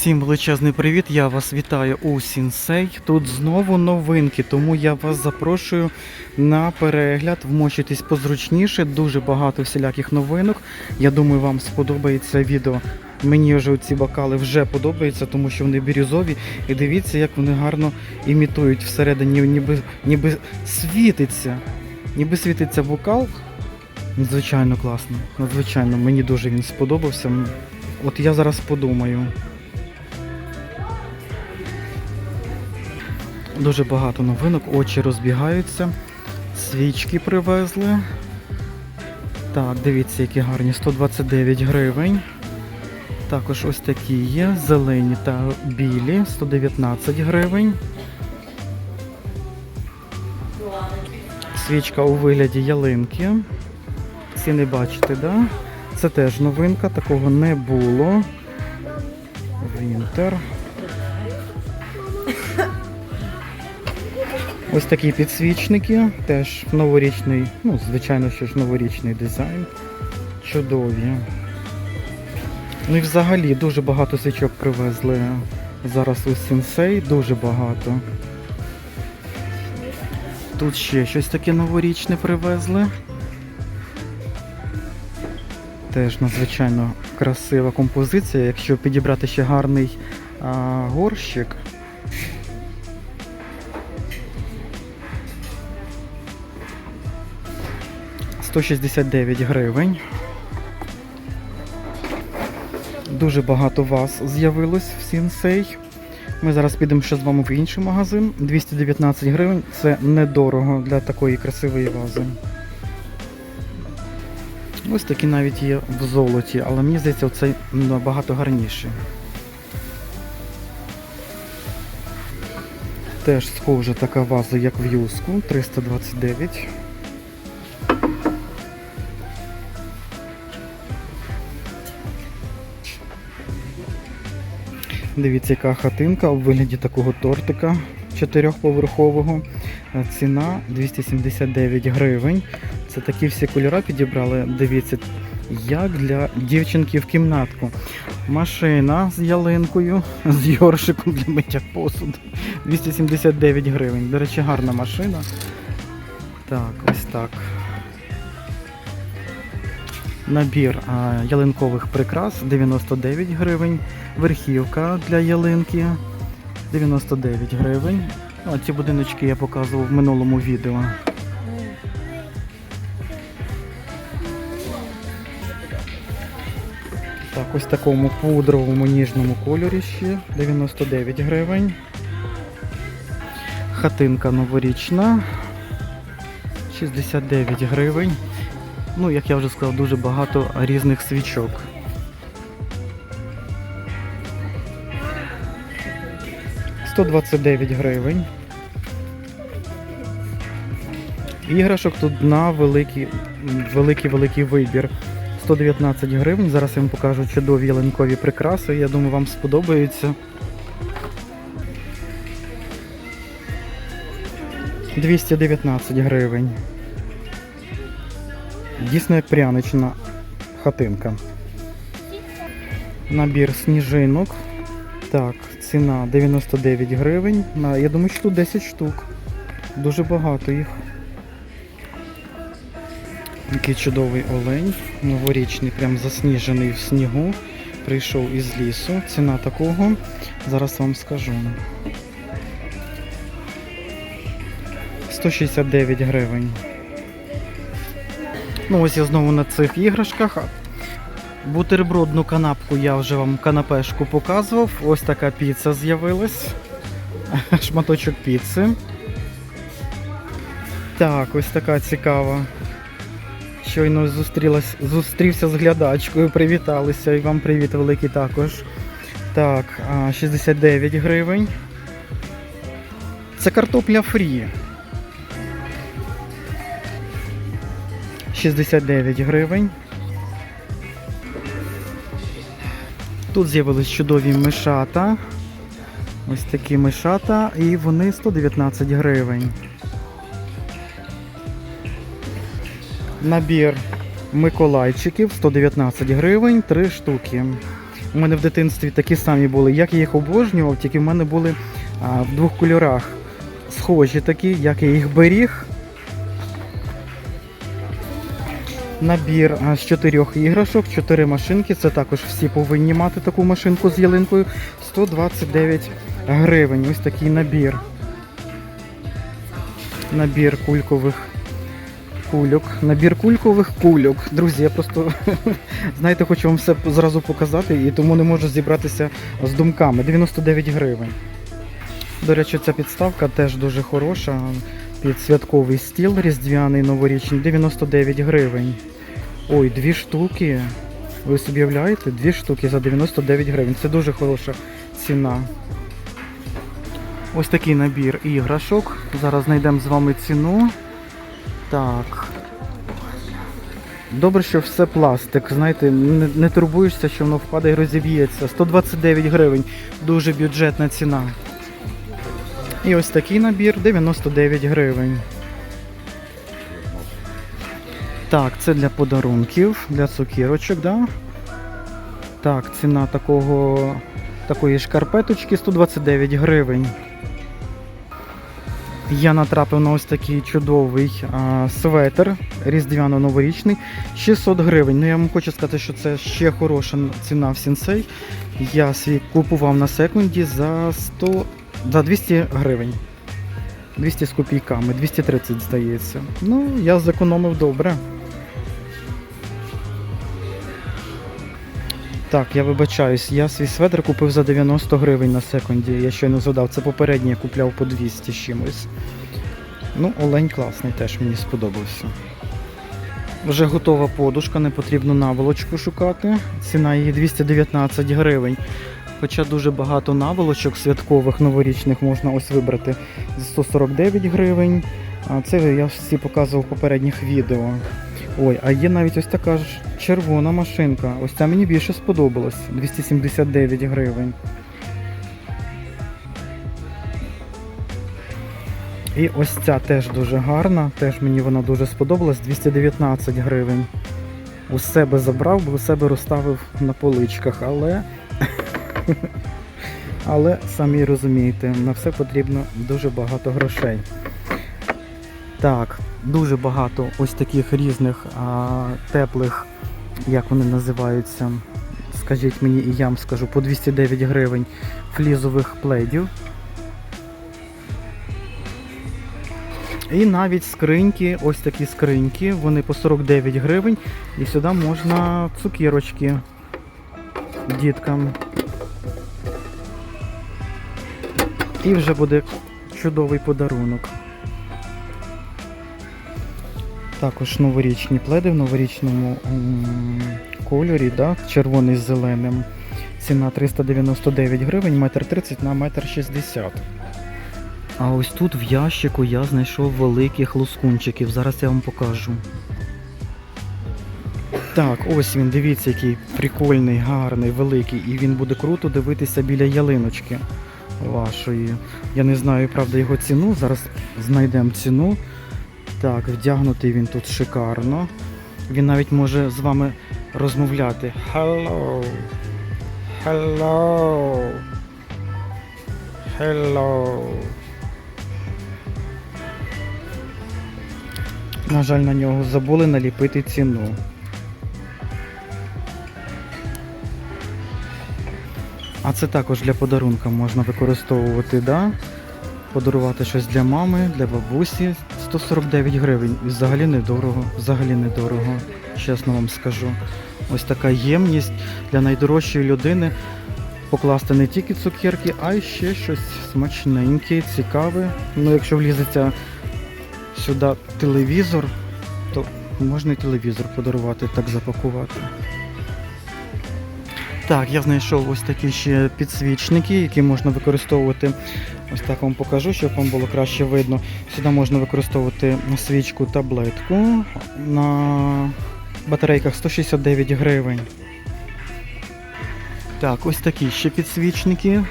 Всім величезний привіт! Я вас вітаю у Сінсей. Тут знову новинки, тому я вас запрошую на перегляд. Вмочитесь позручніше, дуже багато всіляких новинок. Я думаю, вам сподобається відео. Мені вже ці бокали вже подобаються, тому що вони бірюзові. І дивіться, як вони гарно імітують всередині, ніби, ніби світиться. Ніби світиться бокал. Надзвичайно класно. Надзвичайно, мені дуже він сподобався. От я зараз подумаю. Дуже багато новинок, очі розбігаються. Свічки привезли. Так, дивіться, які гарні. 129 гривень. Також ось такі є. Зелені та білі. 119 гривень. Свічка у вигляді ялинки. Ціни бачите, да? Це теж новинка, такого не було. Вінтер. Ось такі підсвічники, теж новорічний, ну, звичайно, що ж новорічний дизайн. Чудові. Ну і взагалі дуже багато свічок привезли зараз у Сінсей, дуже багато. Тут ще щось таке новорічне привезли. Теж надзвичайно красива композиція. Якщо підібрати ще гарний а, горщик, 169 гривень. Дуже багато вас з'явилось в Сінсей. Ми зараз підемо ще з вами в інший магазин. 219 гривень це недорого для такої красивої вази. Ось такі навіть є в золоті, але мені здається, оцей набагато гарніший. Теж схожа така ваза, як в юску, 329. Дивіться, яка хатинка у вигляді такого тортика чотирьохповерхового. Е, Ціна 279 гривень. Це такі всі кольори підібрали. Дивіться, як для дівчинки в кімнатку. Машина з ялинкою, з йоршиком для миття посуду. 279 гривень. До речі, гарна машина. Так, ось так. Набір ялинкових прикрас 99 гривень. Верхівка для ялинки 99 гривень. А ці будиночки я показував в минулому відео. Так, ось такому пудровому ніжному кольорі ще 99 гривень. Хатинка новорічна 69 гривень. Ну, як я вже сказав, дуже багато різних свічок. Сто двадцять гривень. Іграшок тут на великий, великий великий вибір. 119 гривень. Зараз я вам покажу чудові ялинкові прикраси. Я думаю, вам сподобаються. 219 гривень. Дійсно як прянична хатинка. Набір сніжинок. Так, ціна 99 гривень. Я думаю, що тут 10 штук. Дуже багато їх. Який чудовий олень. Новорічний, прям засніжений в снігу. Прийшов із лісу. Ціна такого. Зараз вам скажу. 169 гривень. Ну ось я знову на цих іграшках. Бутербродну канапку я вже вам канапешку показував. Ось така піца з'явилась. Шматочок піци. Так, ось така цікава. Щойно зустрілась, зустрівся з глядачкою, привіталися. І вам привіт великий також. Так, 69 гривень. Це картопля фрі. 69 гривень. Тут з'явились чудові мишата. Ось такі мишата, і вони 119 гривень. Набір Миколайчиків 119 гривень, 3 штуки. У мене в дитинстві такі самі були. Як я їх обожнював, тільки в мене були а, в двох кольорах. Схожі такі, як я їх беріг. Набір з чотирьох іграшок, чотири машинки. Це також всі повинні мати таку машинку з ялинкою. 129 гривень. Ось такий набір. Набір кулькових кульок. Набір кулькових кульок. Друзі, я просто знаєте, хочу вам все зразу показати і тому не можу зібратися з думками. 99 гривень. До речі, ця підставка теж дуже хороша. Під святковий стіл різдвяний новорічний 99 гривень. Ой, дві штуки. Ви собі уявляєте? Дві штуки за 99 гривень. Це дуже хороша ціна. Ось такий набір іграшок. Зараз знайдемо з вами ціну. Так. Добре, що все пластик. Знаєте, не, не турбуєшся, що воно впаде і розіб'ється. 129 гривень. Дуже бюджетна ціна. І ось такий набір 99 гривень. Так, це для подарунків, для цукірочок, да? Так, ціна такого, такої шкарпеточки 129 гривень. Я натрапив на ось такий чудовий а, светр різдвяно-новорічний 600 гривень. Ну я вам хочу сказати, що це ще хороша ціна в сінсей. Я свій купував на секунді за 100, за 200 гривень. 200 з копійками, 230 здається. Ну, я зекономив добре. Так, я вибачаюсь, я свій сведер купив за 90 гривень на секунді. Я щойно згадав, це попередній я купляв по 200 з чимось. Ну, олень класний, теж мені сподобався. Вже готова подушка, не потрібно наволочку шукати. Ціна її 219 гривень. Хоча дуже багато наволочок святкових новорічних можна ось вибрати за 149 гривень. Це я всі показував в попередніх відео. Ой, а є навіть ось така ж червона машинка. Ось ця мені більше сподобалась. 279 гривень. І ось ця теж дуже гарна, теж мені вона дуже сподобалась, 219 гривень. У себе забрав, бо у себе розставив на поличках, але. Але самі розумієте, на все потрібно дуже багато грошей. Так, дуже багато ось таких різних а, теплих, як вони називаються, скажіть мені і я вам скажу, по 209 гривень флізових пледів. І навіть скриньки, ось такі скриньки, вони по 49 гривень. І сюди можна цукірочки діткам. І вже буде чудовий подарунок. Також новорічні пледи в новорічному кольорі, да, червоний з зеленим. Ціна 399 гривень, метр 30 на метр 60. А ось тут в ящику я знайшов великих лускунчиків. Зараз я вам покажу. Так, ось він, дивіться, який прикольний, гарний, великий. І він буде круто дивитися біля ялиночки вашої. Я не знаю, правда, його ціну. Зараз знайдемо ціну. Так, вдягнутий він тут шикарно. Він навіть може з вами розмовляти. Hello. Hello. Hello. На жаль, на нього забули наліпити ціну. А це також для подарунка можна використовувати, да? Подарувати щось для мами, для бабусі. 149 гривень. І взагалі недорого, взагалі недорого, чесно вам скажу. Ось така ємність для найдорожчої людини. Покласти не тільки цукерки, а й ще щось смачненьке, цікаве. Ну, якщо влізеться сюди телевізор, то можна і телевізор подарувати, так запакувати. Так, я знайшов ось такі ще підсвічники, які можна використовувати. Ось так вам покажу, щоб вам було краще видно. Сюди можна використовувати свічку таблетку на батарейках 169 гривень. Так, ось такі ще підсвічники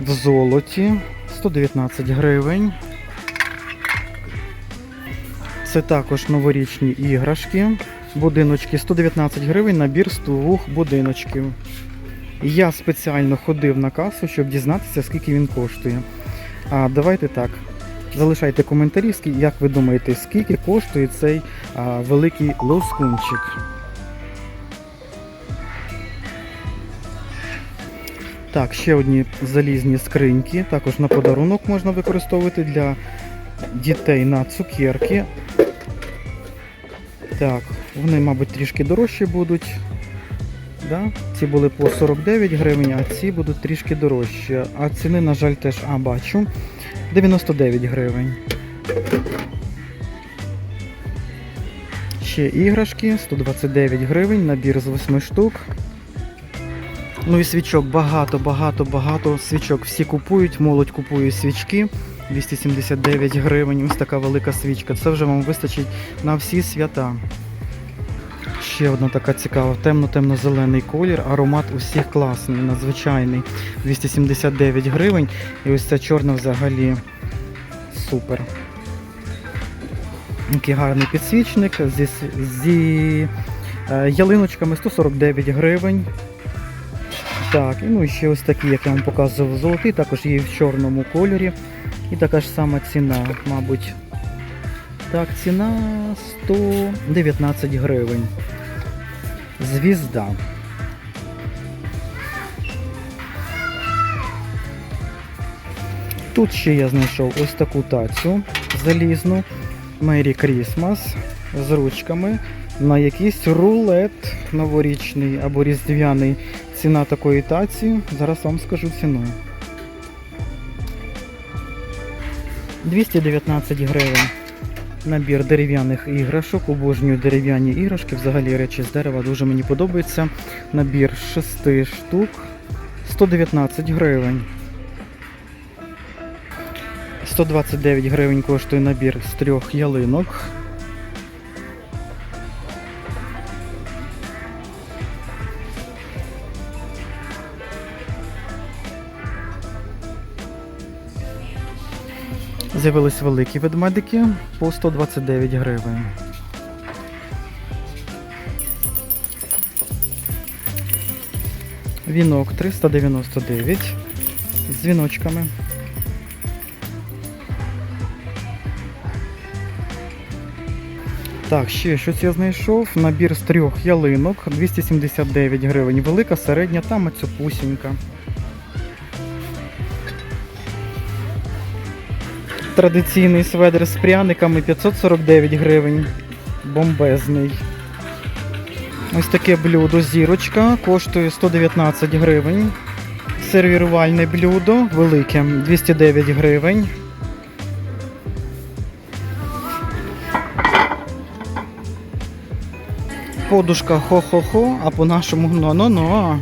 в золоті 119 гривень. Це також новорічні іграшки будиночки 119 гривень, набір з двох будиночків. Я спеціально ходив на касу, щоб дізнатися, скільки він коштує. А давайте так. Залишайте коментарі, як ви думаєте, скільки коштує цей а, великий лоскунчик. Так, ще одні залізні скриньки. Також на подарунок можна використовувати для дітей на цукерки. Так, вони, мабуть, трішки дорожчі будуть. Да? Ці були по 49 гривень, а ці будуть трішки дорожчі. А ціни, на жаль, теж а, бачу. 99 гривень. Ще іграшки, 129 гривень, набір з 8 штук. Ну і свічок багато, багато, багато свічок. Всі купують, молодь купує свічки. 279 гривень, ось така велика свічка. Це вже вам вистачить на всі свята. Ще одна така цікава, темно-темно-зелений колір, аромат усіх класний, надзвичайний. 279 гривень. І ось ця чорна взагалі супер. Який гарний підсвічник зі, зі е, ялиночками 149 гривень. Так, ну і ще ось такі, як я вам показував, золотий, також є в чорному кольорі. І така ж сама ціна, мабуть. Так, ціна 119 гривень. Звізда. Тут ще я знайшов ось таку тацю залізну Merry Christmas з ручками на якийсь рулет новорічний або різдвяний. Ціна такої таці, зараз вам скажу ціну. 219 гривень. Набір дерев'яних іграшок, обожнюю дерев'яні іграшки, взагалі речі з дерева дуже мені подобається. Набір 6 штук 119 гривень. 129 гривень коштує набір з трьох ялинок. З'явились великі ведмедики по 129 гривень. Вінок 399 з дзвіночками. Так, ще щось я знайшов. Набір з трьох ялинок 279 гривень. Велика, середня та мацюпусінька. Традиційний сведер з пряниками 549 гривень. Бомбезний. Ось таке блюдо зірочка коштує 119 гривень. Сервірувальне блюдо велике 209 гривень. Подушка хо-хо-хо, а по-нашому но-но-но.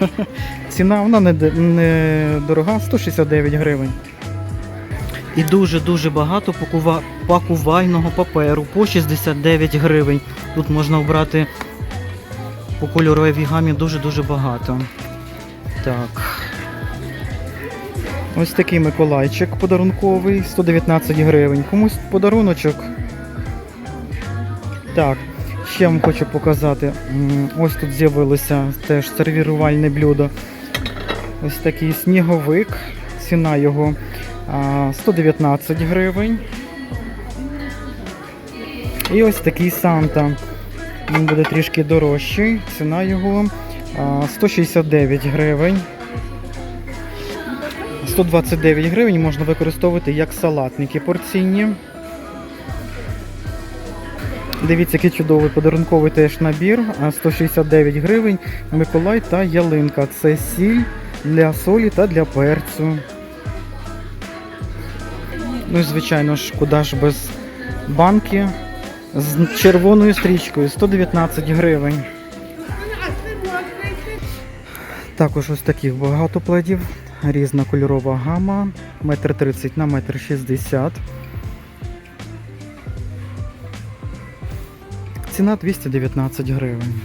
Ціна вона не, дорога, 169 гривень. І дуже-дуже багато пакува- пакувального паперу по 69 гривень. Тут можна обрати по кольоровій гамі дуже-дуже багато. Так. Ось такий Миколайчик подарунковий, 119 гривень. Комусь подаруночок. Так, ще вам хочу показати. Ось тут з'явилося теж сервірувальне блюдо. Ось такий сніговик. Ціна його 119 гривень. І ось такий Санта. Він буде трішки дорожчий. Ціна його 169 гривень. 129 гривень можна використовувати як салатники порційні. Дивіться, який чудовий подарунковий теж набір. 169 гривень. Миколай та ялинка. Це сіль для солі та для перцю. Ну і звичайно ж, куди ж без банки з червоною стрічкою 119 гривень. Також ось таких багато пледів. Різна кольорова гама. Метр 30 на метр 60. Ціна 219 гривень.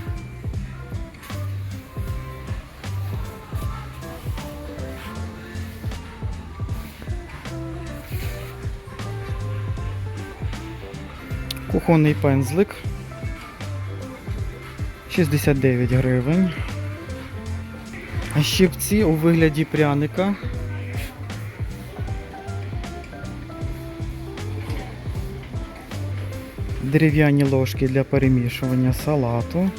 Кухонний пензлик 69 гривень. Щипці у вигляді пряника. Дерев'яні ложки для перемішування салату.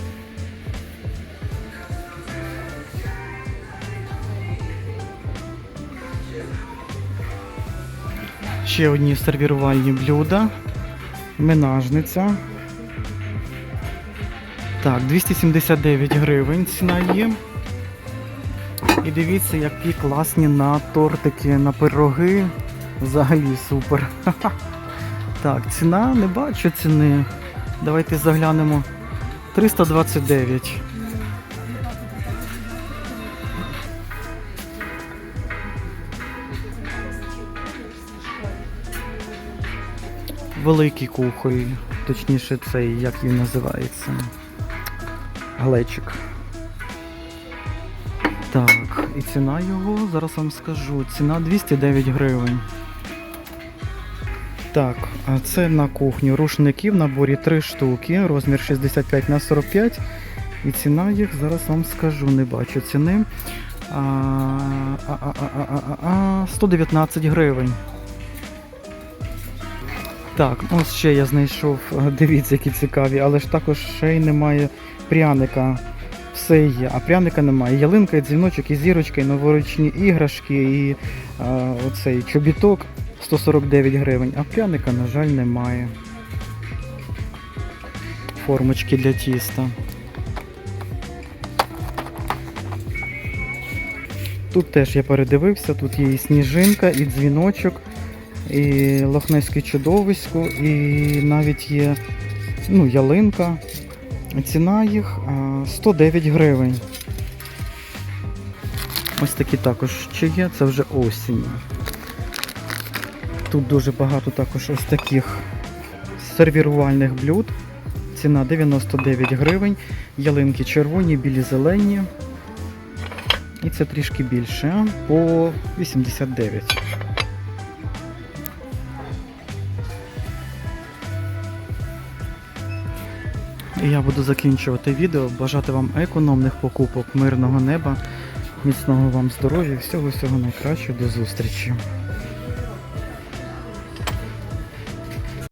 Ще одні сервірувальні блюда. Менажниця. Так, 279 гривень ціна є. І дивіться, які класні на тортики, на пироги. Взагалі супер. Так, ціна не бачу ціни. Давайте заглянемо. 329. Великий кухоль, точніше цей, як він називається. Глечик. Так, і ціна його, зараз вам скажу. Ціна 209 гривень. Так, а це на кухню. Рушники в наборі 3 штуки, розмір 65 на 45. І ціна їх зараз вам скажу, не бачу ціни. А, а, а, а, а, а, а, 119 гривень. Так, ось ще я знайшов, е, дивіться, які цікаві, але ж також ще й немає пряника. Все є, а пряника немає. Ялинка, і дзвіночок, і зірочка, і новорічні іграшки, і а, оцей чобіток 149 гривень, а пряника, на жаль, немає. Формочки для тіста. Тут теж я передивився, тут є і сніжинка, і дзвіночок, і лохнеське чудовисько, і навіть є ну, ялинка. Ціна їх 109 гривень. Ось такі також ще є, це вже осінь. Тут дуже багато також ось таких сервірувальних блюд. Ціна 99 гривень. Ялинки червоні, білі зелені. І це трішки більше, по 89. Я буду закінчувати відео. Бажати вам економних покупок, мирного неба, міцного вам здоров'я, всього всього найкращого. До зустрічі.